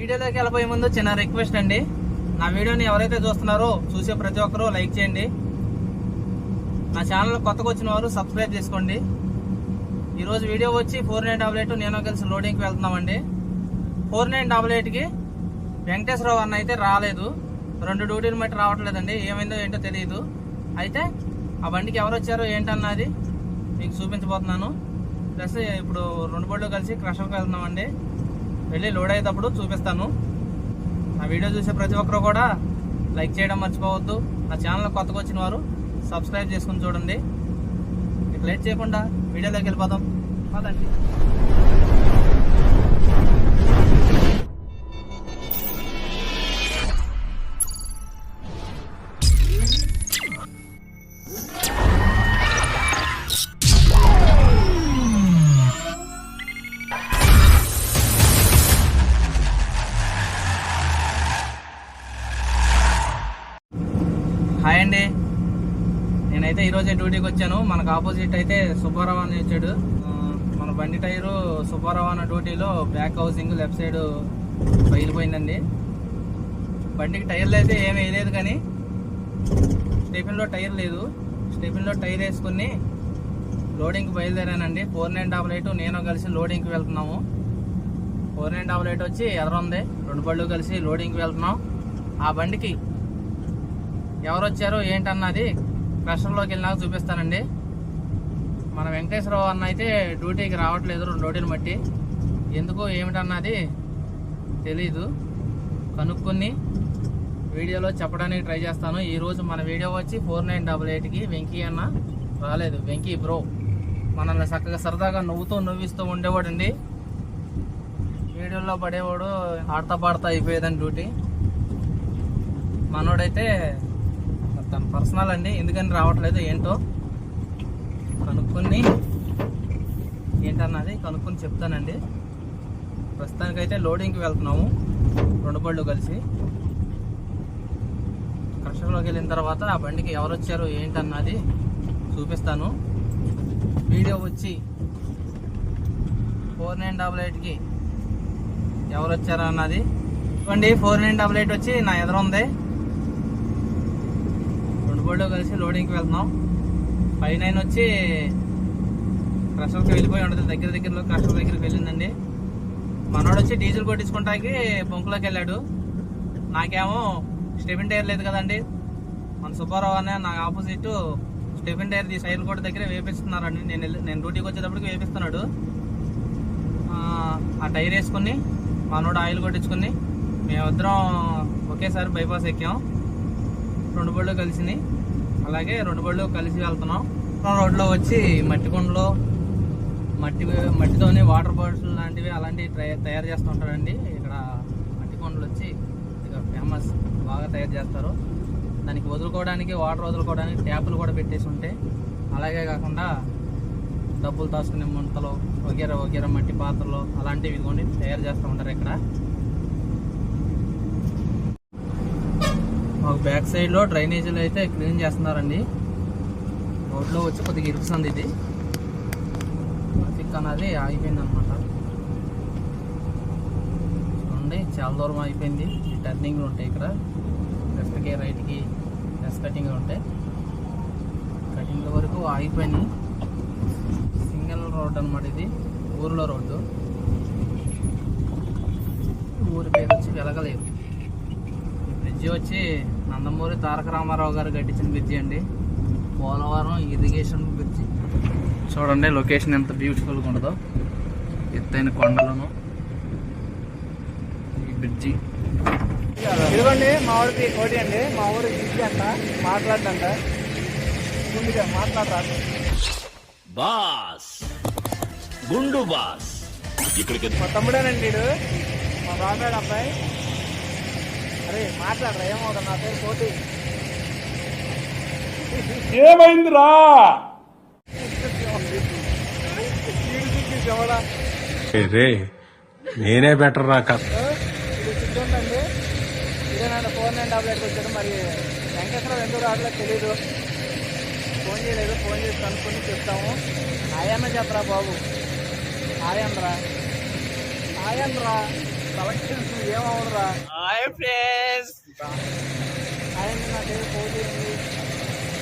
వీడియోలోకి వెళ్ళబోయే ముందు చిన్న రిక్వెస్ట్ అండి. నా వీడియోని ఎవరైతే చూస్తున్నారో చూసే ప్రతి ఒక్కరూ లైక్ చేయండి. నా ఛానల్ కొత్తగా వచ్చిన వారు సబ్స్క్రైబ్ చేసుకోండి. ఈరోజు వీడియో వచ్చి ఫోర్ నైన్ డబల్ ఎయిట్ నేను కలిసి లోడింగ్కి వెళ్తున్నామండి. ఫోర్ నైన్ డబల్ ఎయిట్కి వెంకటేశ్వరరావు అన్న అయితే రాలేదు. రెండు డ్యూటీలు మట్టి రావట్లేదండి. ఏమైందో ఏంటో తెలియదు. అయితే ఆ బండికి ఎవరు వచ్చారో ఏంటన్నది మీకు చూపించబోతున్నాను. ప్లస్ ఇప్పుడు రెండు బళ్ళు కలిసి క్రషర్కి వెళ్తున్నామండి. వెళ్ళి లోడ్ అయ్యేటప్పుడు చూపిస్తాను. నా వీడియో చూసే ప్రతి ఒక్కరు కూడా లైక్ చేయడం మర్చిపోవద్దు. నా ఛానల్ కొత్తగా వచ్చిన వారు సబ్స్క్రైబ్ చేసుకుని చూడండి. ఇక లేట్ చేయకుండా వీడియోలోకి వెళ్ళిపోదాం. పదండి. ఈరోజే డ్యూటీకి వచ్చాను. మనకు ఆపోజిట్ అయితే సుబ్బారావు అని వచ్చాడు. మన బండి టైరు సుబ్బారావు అన్న డ్యూటీలో బ్యాక్ హౌసింగ్ లెఫ్ట్ సైడ్ బయలుపోయిందండి బండికి టైర్లు అయితే ఏమీ వేయలేదు కానీ స్టెఫిన్లో టైర్ లేదు. స్టెఫిన్లో టైర్ వేసుకుని లోడింగ్కి బయలుదేరానండి. ఫోర్ నైన్ డబల్ ఎయిట్ నేను కలిసి లోడింగ్కి వెళ్తున్నాము. ఫోర్ నైన్ డబల్ ఎయిట్ వచ్చి ఎదరుంది రెండు బళ్ళు కలిసి లోడింగ్కి వెళ్తున్నాం. ఆ బండికి ఎవరు వచ్చారో ఏంటన్నది క్రషర్లోకి వెళ్ళినాక చూపిస్తానండి. మన వెంకటేశ్వరరావు అన్న అయితే డ్యూటీకి రావట్లేదు రెండు డ్యూటీని బట్టి ఎందుకు ఏమిటన్నది తెలీదు. కనుక్కొని వీడియోలో చెప్పడానికి ట్రై చేస్తాను. ఈరోజు మన వీడియో వచ్చి ఫోర్ నైన్ డబల్ ఎయిట్కి వెంకీ అన్న రాలేదు. వెంకీ బ్రో మనల్ని చక్కగా సరదాగా నవ్వుతూ నవ్విస్తూ ఉండేవాడండి. వీడియోలో పడేవాడు ఆడతా పాడతా అయిపోయేదని డ్యూటీ. మనోడైతే తన పర్సనల్ అండి ఎందుకని రావట్లేదు ఏంటో కనుక్కొని ఏంటన్నది కనుక్కొని చెప్తానండి. ప్రస్తుతానికైతే లోడింగ్కి వెళ్తున్నాము రెండు బళ్ళు కలిసి. కష్టంలోకి వెళ్ళిన తర్వాత ఆ బండికి ఎవరు వచ్చారు ఏంటన్నది చూపిస్తాను. వీడియో వచ్చి ఫోర్ నైన్ డబల్ ఎయిట్కి ఎవరు వచ్చారు అన్నది ఇవ్వండి ఫోర్ నైన్ డబల్ ఎయిట్ వచ్చి నా ఎదురుంది. ఉంది కలిసి లోడింగ్కి వెళ్తున్నాం. ఫైవ్ నైన్ వచ్చి క్రషర్కి వెళ్ళిపోయి ఉంటుంది. దగ్గర దగ్గరలో క్రషర్ దగ్గరికి వెళ్ళిందండి. మనోడు వచ్చి డీజిల్ కొట్టించుకుంటానికి బొంకులోకి వెళ్ళాడు. నాకేమో స్టెఫిన్ టైర్ లేదు కదండి. మన సుబ్బారావు అనే నాకు ఆపోజిట్ స్టెఫిన్ టైర్ ఈ సైడ్ కూడా దగ్గర వేపిస్తున్నారండి. నేను వెళ్ళి- నేను డ్యూటీకి వచ్చేటప్పటికి వేపిస్తున్నాడు. ఆ, ఆ టైర్ వేసుకుని మనోడు ఆయిల్ కొట్టించుకుని మేమిద్దరం ఒకేసారి బైపాస్ ఎక్కాం. రెండు బళ్ళు కలిసినాయి. అలాగే రెండు బళ్ళు కలిసి వెళ్తున్నాం. రోడ్లో వచ్చి మట్టి కుండలో మట్టి మట్టితోనే వాటర్ బాటిల్ లాంటివి అలాంటివి ట్రై- తయారు చేస్తూ ఉంటారండి ఇక్కడ మట్టి కొండలు వచ్చి ఇక ఫేమస్ బాగా తయారు చేస్తారు. దానికి వదులుకోవడానికి వాటర్ వదులుకోవడానికి ట్యాపులు కూడా పెట్టేసి ఉంటాయి అలాగే కాకుండా డబ్బులు దాచుకునే ముంతలు వగేర వగేర మట్టి పాత్రలు అలాంటివి కొన్ని తయారు చేస్తూ ఉంటారు ఇక్కడ. బ్యాక్ సైడ్లో డ్రైనేజీలు అయితే క్లీన్ చేస్తున్నారండి. రోడ్లో వచ్చి కొద్దిగా ఇరుకుతుంది ఇది. ట్రాఫిక్ అనేది ఆగిపోయింది అనమాట చూడండి చాలా దూరం అయిపోయింది ఈ టర్నింగ్లు ఉంటాయి ఇక్కడ. లెఫ్ట్కి రైట్కి లెఫ్ట్ కటింగ్లు ఉంటాయి. కటింగ్ల వరకు ఆగిపోయినాయి. సింగిల్ రోడ్ అనమాట ఇది. ఊర్లో రోడ్డు. ఊరి పేరు వచ్చి వెలగలేదు. ఈ బ్రిడ్జి వచ్చి నందమూరి తారక రామారావు గారు కట్టించిన బ్రిడ్జి అండి. Polavaram irrigation bridge. చూడండి లొకేషన్ ఎంత బ్యూటిఫుల్గా ఉండదో ఎత్తైన కొండలను. ఈ బ్రిడ్జి. ఇదిగోండి మా ఊరికి కోటి అండి. మా ఊరు బ్రిడ్జి అంట మాట్లాడంట ముందుగా మాట్లాడరా? బాస్. గుండు బాస్. ఇక్కడికి మా తమ్ముడేనండి వీడు. మా బాబాయ్ అబ్బాయి. అరే మాట్లాడరా ఏమవుతుంది? నా పేరు కోటి. ఏమైందిరా? రే నేనే బెటర్ రా ఇదే నన్ను ఫోన్ టాబ్లెట్కి వచ్చాడు మరి ఎందుకు రావట్లేదు తెలీదు. ఫోన్ చేయలేదు ఫోన్ చేసి కనుక్కొని చెప్తాము. ఆయన్న చెప్పరా బాబు. ఆయనరా ఆయనరా కలెక్షన్స్ ఏమవునరా? Hi friends. ఆయన నా పేరు పోటీ ఉంది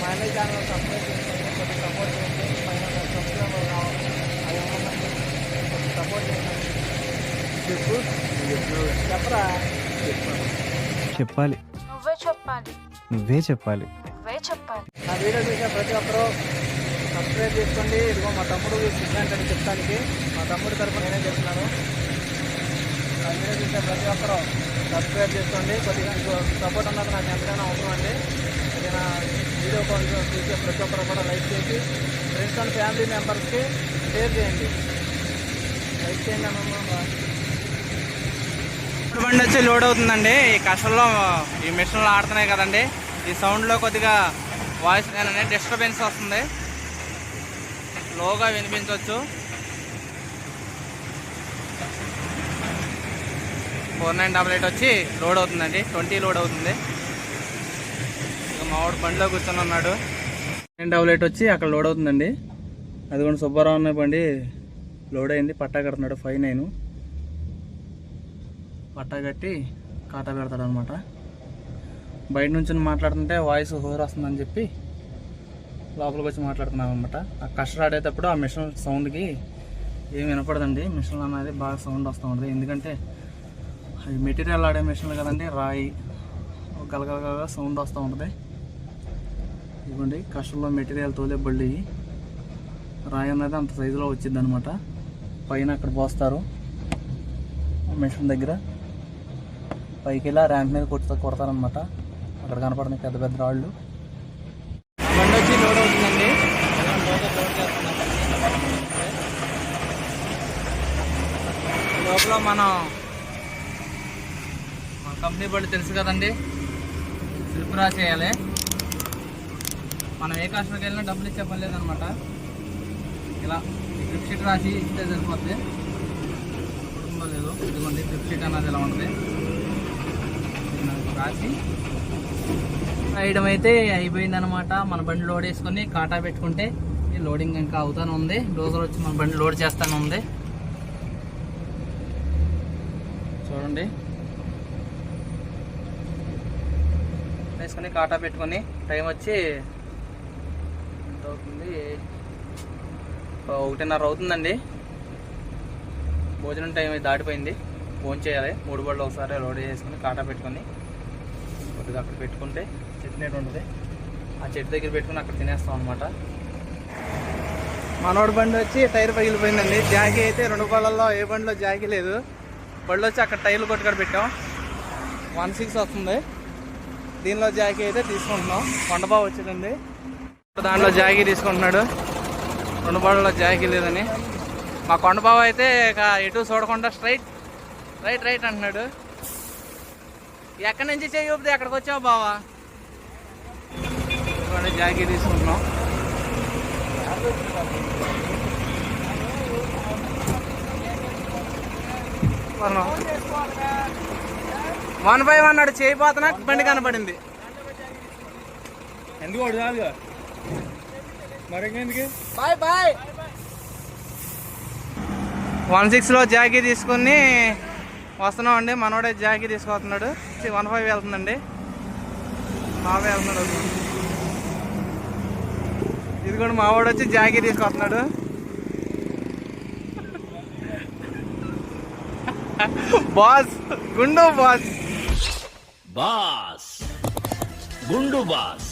మా అన్నయ్య ఛానల్ సబ్స్క్రైబ్ చేసుకోండి కొంచెం సపోర్ట్ చేయండి. పైన సబ్స్క్రైబర్ కావాలి అది ఏమన్నా కొంచెం సపోర్ట్ చేయండి. చెప్పు. చెప్పరా? చెప్పాలి. నువ్వే చెప్పాలి. నువ్వే చెప్పాలి. నువ్వే చెప్పాలి. నా వీడియో చూసే ప్రతి ఒక్కరూ సబ్స్క్రైబ్ చేసుకోండి. ఇదిగో మా తమ్ముడు సిద్ధాంత్ అని చెప్తానికి. మా తమ్ముడు తరపున నేనే చెప్తున్నాను వీడియో చూసే ప్రతి ఒక్కరూ సబ్స్క్రైబ్ చేసుకోండి. కొద్దిగా సపోర్ట్ అన్నది నాకు ఎంతగానో అవసరం అండి. ఏదైనా వీడియో కాల్ చూసే ప్రతి ఒక్కరు కూడా లైక్ చేసి ఫ్రెండ్స్ అండ్ ఫ్యామిలీ మెంబర్స్కి షేర్ చేయండి. లైక్ చేయండి అమ్మమ్మ బండి వచ్చి లోడ్ అవుతుందండి. ఈ కష్టంలో ఈ మిషన్లు ఆడుతున్నాయి కదండి. ఈ సౌండ్లో కొద్దిగా వాయిస్ అనేది డిస్టర్బెన్స్ వస్తుంది. లోగా వినిపించవచ్చు. ఫోర్ నైన్ డబల్ ఎయిట్ వచ్చి లోడ్ అవుతుందండి. ట్వంటీ లోడ్ అవుతుంది. ఇక మావాడు బండిలో కూర్చొని ఉన్నాడు. నైన్ డబల్ ఎయిట్ వచ్చి అక్కడ లోడ్ అవుతుందండి. అది కూడా సుబ్బారావు అన్న బండి లోడ్ అయింది. పట్టా కడుతున్నాడు ఫైవ్ నైన్. పట్టా కట్టి కాటా పెడతాడు అనమాట బయట నుంచి మాట్లాడుతుంటే వాయిస్ హోర్ వస్తుందని చెప్పి లోపలికి వచ్చి మాట్లాడుతున్నాం అనమాట ఆ కష్టం ఆడేటప్పుడు ఆ మిషన్ సౌండ్కి ఏం వినపడదండి. మిషన్ అనేది బాగా సౌండ్ వస్తూ ఉంటుంది. ఎందుకంటే అవి మెటీరియల్ ఆడే మిషన్లు కదండి రాయి గలగలగా సౌండ్ వస్తూ ఉంటుంది. ఇవ్వండి కష్టంలో మెటీరియల్ తోలే బళ్ళు ఇవి. రాయి అనేది అంత సైజులో వచ్చింది అనమాట పైన అక్కడ పోస్తారు మిషన్ దగ్గర. పైకి ఇలా ర్యాంప్ మీద కొట్టుతా కొడతారనమాట. అక్కడ కనపడుతున్నాయి పెద్ద పెద్ద రాళ్ళు. బండి వచ్చి లోడ్ అవుతుందండి. లోపల మనం మన కంపెనీ బళ్ళు తెలుసు కదండి. త్రిపుర చేయాలి. మనం ఏ కస్టమర్కి వెళ్ళినా డబ్బులు ఇచ్చే పని లేదనమాట. ఇలా ట్రిప్ షీట్ రాసి ఇస్తే సరిపోద్ది. కుటుంబం లేదు. ఇదిగోండి ట్రిప్ షీట్ అన్నది ఇలా ఉంటుంది రాసి. రాయడం అయితే అయిపోయిందనమాట. మన బండి లోడ్ వేసుకొని కాటా పెట్టుకుంటే లోడింగ్ ఇంకా అవుతానే ఉంది. డోజర్ వచ్చి మన బండి లోడ్ చేస్తానే ఉంది. చూడండి. వేసుకుని కాటా పెట్టుకొని టైం వచ్చి ఎంత అవుతుంది? ఒకటిన్నర అవుతుందండి. భోజనం టైం దాటిపోయింది. ఫోన్ చేయాలి. మూడు బళ్ళు ఒకసారి లోడ్ చేసుకొని కాటా పెట్టుకొని కొద్దిగా అక్కడ పెట్టుకుంటే చెట్టు నీడ ఉంటుంది. ఆ చెట్టు దగ్గర పెట్టుకుని అక్కడ తినేస్తాం అనమాట మనోడు బండి వచ్చి టైర్ పగిలిపోయిందండి. జాకీ అయితే రెండు బళ్ళల్లో ఏ బండిలో జాకీ లేదు. బళ్ళు వచ్చి అక్కడ టైర్లు కొట్టుకొని పెట్టాం. వన్ సిక్స్ వస్తుంది. దీనిలో జాకీ అయితే తీసుకుంటున్నాం. కొండబాబు వచ్చిందండి దాంట్లో జాకీ తీసుకుంటున్నాడు. రెండు బళ్ళలో జాకీ లేదని. మా కొండబాబు అయితే ఇక ఎటు చూడకుండా స్ట్రైట్ రైట్ రైట్ అంటున్నాడు. ఎక్కడి నుంచి చేయి ఎక్కడికి వచ్చావు బావా? జాకీ తీసుకుంటున్నాం. మనం వన్ బై వన్ నాడు చేయిపోతున్నా బండి కనపడింది. ఎందుకు మరెందుకు బాయ్ బాయ్. వన్ సిక్స్లో జాకీ తీసుకుని వస్తున్నాం అండి మనోడే జాకీ తీసుకొస్తున్నాడు వన్ ఫైవ్ వెళ్తుందండి. మావే వెళ్తున్నాడు ఇది కూడా మావాడు వచ్చి జాకీ తీసుకొస్తున్నాడు బాస్ గుండు బాస్. బాస్. గుండు బాస్.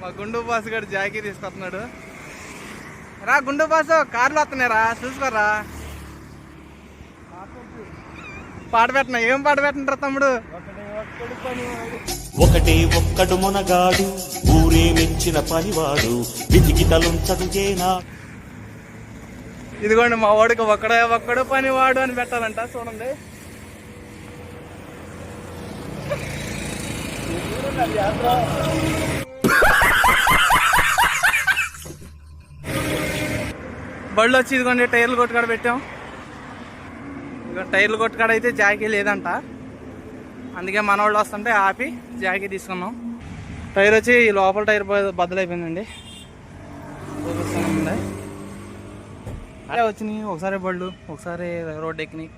మా గుండు బాస్ గారు జాకీ తీసుకొస్తున్నాడు. రా గుండు బాస్ కార్లు వస్తున్నారా చూసుకోరా. పాట పెట్టిన? ఏం పాట పెట్టినరా తమ్ముడు? ఒకటే ఒక్కడు మునగాడు ఊరే మెచ్చిన పనివాడు విధికి తలుంచడు ఏనా? ఇదిగోండి మా వాడికి ఒక్కడే ఒక్కడు పని వాడు అని పెట్టాలంట చూడండి. బళ్ళు వచ్చి ఇదిగోండి టైర్లు కొట్టుకాడ పెట్టాం. ఇదిగో టైర్లు కొట్టుకాడ అయితే జాకీ లేదంట. అందుకే మన వాళ్ళు వస్తుంటే ఆపి జాకీ తీసుకున్నాం. టైర్ వచ్చి ఈ లోపల టైర్ బద్దలైపోయిందండి. అదే వచ్చినాయి ఒకసారి బళ్ళు ఒకసారి రోడ్ ఎక్కినాయి.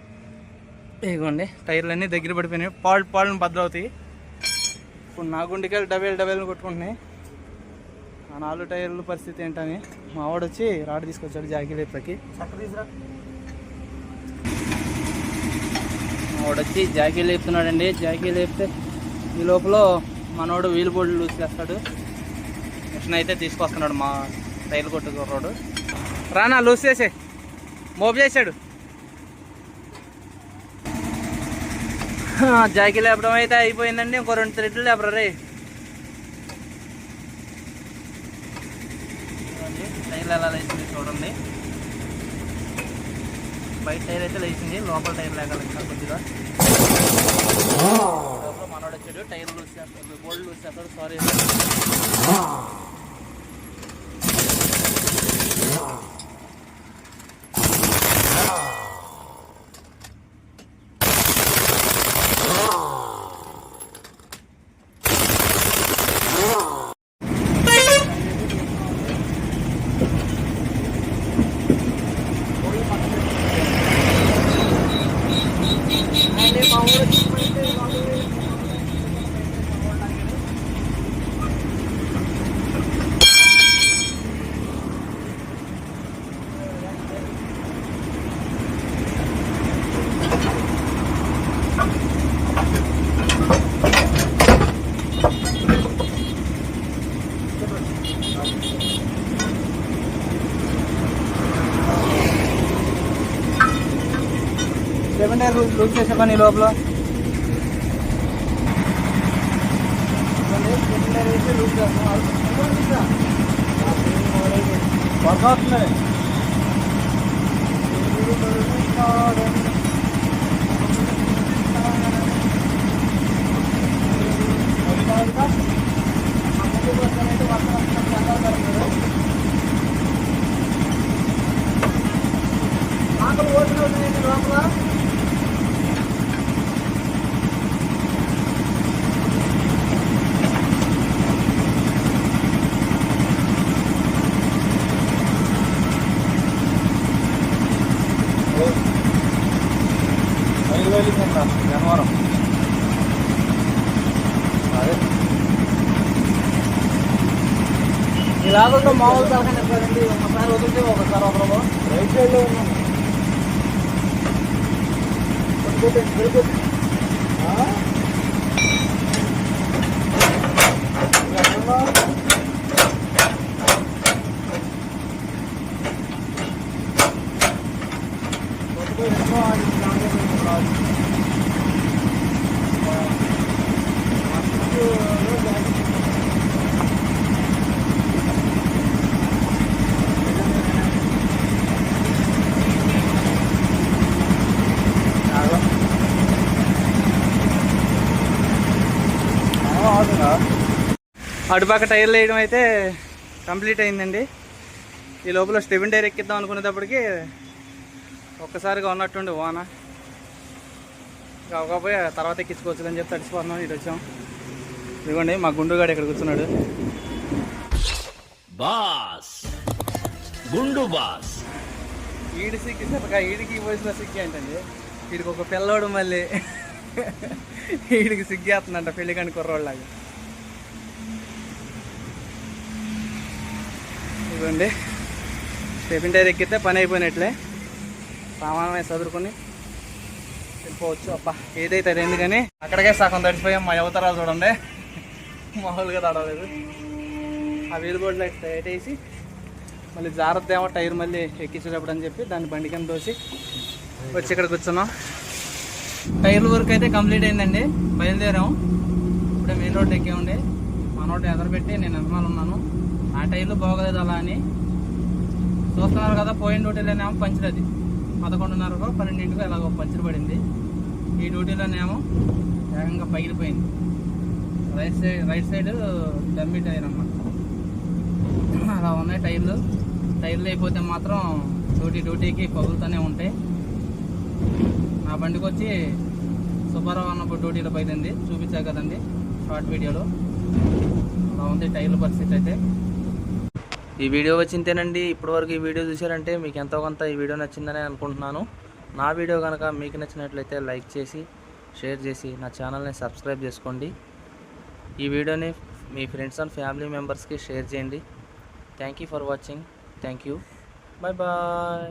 ఇదిగోండి టైర్లు అన్నీ దగ్గర పడిపోయినాయి. పాలు పాలను బద్దలవుతాయి. ఇప్పుడు నా గుండెకాయలు డబేలు డబేలు కొట్టుకుంటున్నాయి. ఆ నాలుగు టైర్ల పరిస్థితి ఏంటని మా వాడు వచ్చి రాడ్ తీసుకొచ్చాడు జాకీ వాడు వచ్చి జాకీ లేపుతున్నాడండి. జాకీ లేపితే ఈ లోపల మనోడు వీల్ బోర్డు లూజ్ చేస్తాడు. మిషన్ అయితే తీసుకొస్తున్నాడు మా టైర్లు కొట్టుకుర్రాడు. రానా లూజ్ చేసే మోపు చేశాడు జాకీ లేపడం అయితే అయిపోయిందండి. ఇంకో రెండు థ్రెడ్లు లేపరా రే. చూడండి, టైర్లు ఎలా లేచింది చూడండి. బయట టైర్ అయితే లేచింది లోపల టైర్ లేకాలి ఇంకా కొద్దిగా. లోపల మనోడు వచ్చాడు టైర్ లూజ్ చేస్తాడు బోల్డ్ లూజ్ చేస్తాడు sorry. Seven tyre loose loose చేసే పని ఈ లోపల వర్క్ అవుతుంది ఐదు వేలు గన్నవరం అదే ఈ మామూలు తరగతి ఎక్కడండి? ఒకసారి వదిలితే ఒకసారి ఒకరు రైట్ సైడ్లో ఉన్నాను ఉన్నాం అటుపక్క టైర్లు వేయడం అయితే కంప్లీట్ అయిందండి. ఈ లోపల స్టెబిన్ టైర్ ఎక్కిద్దాం అనుకునేటప్పటికి ఒక్కసారిగా ఉన్నట్టుండి వాన. కాకపోతే తర్వాత ఎక్కించుకోవచ్చు అని చెప్పి తడిసిపోతున్నాం ఇటు వచ్చాం. ఇదిగోండి మా గుండుగాడు ఇక్కడ కూర్చున్నాడు. బాస్. గుండు బాస్. ఈడి సిక్కి సరగా ఈడికి వయసులో సిగ్గి ఏంటండి? వీడికి ఒక పిల్లోడు మళ్ళీ. ఈడికి సిగ్గేస్తుందంట పెళ్ళి కాని కుర్రోళ్ళలాగా. ఇదిగోండి స్టెఫిన్ టైర్ ఎక్కితే పని అయిపోయినట్లే. సామానమే చదువుకొని వెళ్ళిపోవచ్చు. అబ్బా ఏదైతే అది ఎందుకని అక్కడికే సగం తడిచిపోయాం మా యువతరాలు చూడండి. మామూలుగా తడవలేదు. ఆ వీల్ లైట్ టైట్ వేసి మళ్ళీ జాగ్రత్త ఏమో టైర్ మళ్ళీ ఎక్కించేటప్పుడు అని చెప్పి దాన్ని బండి కింద దోసి వచ్చి ఇక్కడ కూర్చున్నాం. టైర్ వర్క్ అయితే కంప్లీట్ అయిందండి. బయలుదేరాం. ఇప్పుడే మెయిన్ రోడ్ ఎక్కామండి. మా రోడ్ ఎదరబెట్టి నేను వెనకాల ఉన్నాను. ఆ టైర్లు బాగోలేదు అలా అని. చూస్తున్నారు కదా పోయిన డ్యూటీలోనేమో పంచర్ అది. పదకొండున్నరకో పన్నెండింటికి ఎలాగో పంచర్ పడింది. ఈ డ్యూటీలోనేమో వేగంగా పగిలిపోయింది. Right side right side dummy tyre అన్నమాట అలా ఉన్నాయి టైర్లు. టైర్లు అయిపోతే మాత్రం డ్యూటీ డ్యూటీకి పగులుతూనే ఉంటాయి. నా బండికి వచ్చి సుబ్బారావు అన్నప్పుడు డ్యూటీలో పోయింది చూపించా కదండి షార్ట్ వీడియోలో. అలా ఉంది టైర్ల పరిస్థితి అయితే. ఈ వీడియో వచ్చింతేనండి ఇప్పటివరకు ఈ వీడియో చూశారంటే మీకు ఎంతో కొంత ఈ వీడియో నచ్చిందని అనుకుంటున్నాను. నా వీడియో కనుక మీకు నచ్చినట్లయితే లైక్ చేసి షేర్ చేసి నా ఛానల్ని సబ్స్క్రైబ్ చేసుకోండి. ఈ వీడియోని మీ ఫ్రెండ్స్ అండ్ ఫ్యామిలీ మెంబర్స్కి షేర్ చేయండి. Thank you for watching. Thank you. Bye bye.